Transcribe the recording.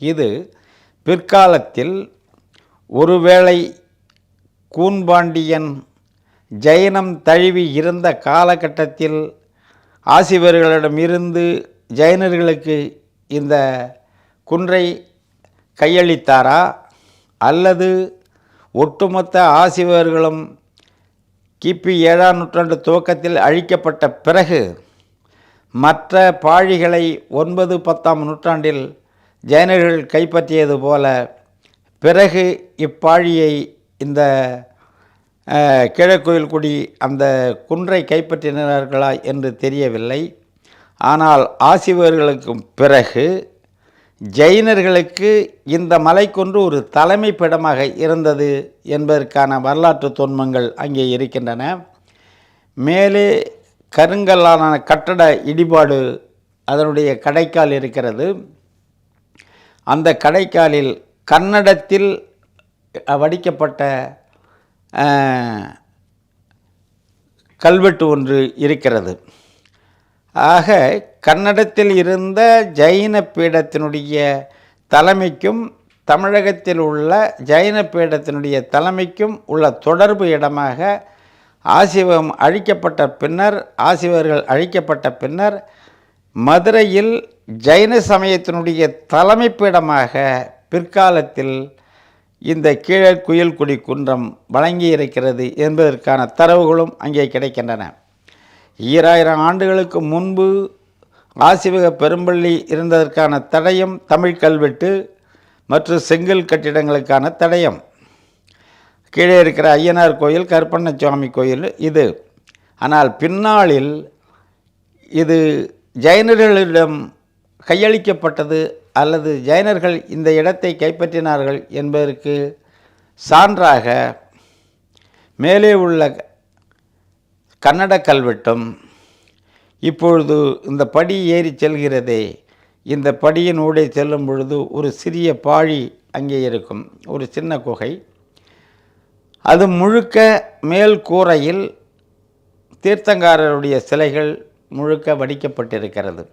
இது பிற்காலத்தில் ஒருவேளை கூன்பாண்டியன் ஜைனம் தழுவி இருந்த காலகட்டத்தில் ஆசிவர்களிடமிருந்து ஜைனர்களுக்கு இந்த குன்றை கையளித்தாரா? அல்லது ஒட்டுமொத்த ஆசிவர்களும் கிபி ஏழாம் நூற்றாண்டு துவக்கத்தில் அழிக்கப்பட்ட பிறகு மற்ற பாழிகளை ஒன்பது பத்தாம் நூற்றாண்டில் ஜைனர்கள் கைப்பற்றியது போல பிறகு இப்பாழியை இந்த கிழக்கோயில்குடி கீழக்கோயில்குடி அந்த குன்றை கைப்பற்றினார்களா என்று தெரியவில்லை. ஆனால் ஆசிவர்களுக்கு பிறகு ஜெயினர்களுக்கு இந்த மலைக்குன்று ஒரு தலைமைப்பிடமாக இருந்தது என்பதற்கான வரலாற்று தொன்மங்கள் அங்கே இருக்கின்றன. மேலே கருங்கல்லான கட்டட இடிபாடு அதனுடைய கடைக்கால் இருக்கிறது. அந்த கடைக்காலில் கன்னடத்தில் வடிக்கப்பட்ட கல்வெட்டு ஒன்று இருக்கிறது. ஆக கன்னடத்தில் இருந்த ஜைன பீடத்தினுடைய தலைமைக்கும் தமிழகத்தில் உள்ள ஜைன பீடத்தினுடைய தலைமைக்கும் உள்ள தொடர்பு இடமாக ஆசிவம் அழிக்கப்பட்ட பின்னர் ஆசிவர்கள் அழிக்கப்பட்ட பின்னர் மதுரையில் ஜைன சமயத்தினுடைய தலைமைப்பிடமாக பிற்காலத்தில் இந்த கீழே குயில்குடி குன்றம் வழங்கி இருக்கிறது என்பதற்கான தரவுகளும் அங்கே கிடைக்கின்றன. ஈராயிரம் ஆண்டுகளுக்கு முன்பு ஆசிவக பெரும்பள்ளி இருந்ததற்கான தடயம் தமிழ் கல்வெட்டு மற்றும் செங்கல் கட்டிடங்களுக்கான தடயம். கீழே இருக்கிற ஐயனார் கோயில் கருப்பண்ணசுவாமி கோயில் இது. ஆனால் பின்னாளில் இது ஜைனர்களிடம் கையளிக்கப்பட்டது அல்லது ஜைனர்கள் இந்த இடத்தை கைப்பற்றினார்கள் என்பதற்கு சான்றாக மேலே உள்ள கன்னட கல்வெட்டும் இப்பொழுது இந்த படி ஏறி செல்கிறதே. இந்த படியின் ஊடே செல்லும் பொழுது ஒரு சிறிய பாழி அங்கே இருக்கும் ஒரு சின்ன குகை. அது முழுக்க மேல் கூரையில் தீர்த்தங்காரருடைய சிலைகள் முழுக்க வடிக்கப்பட்டிருக்கிறது.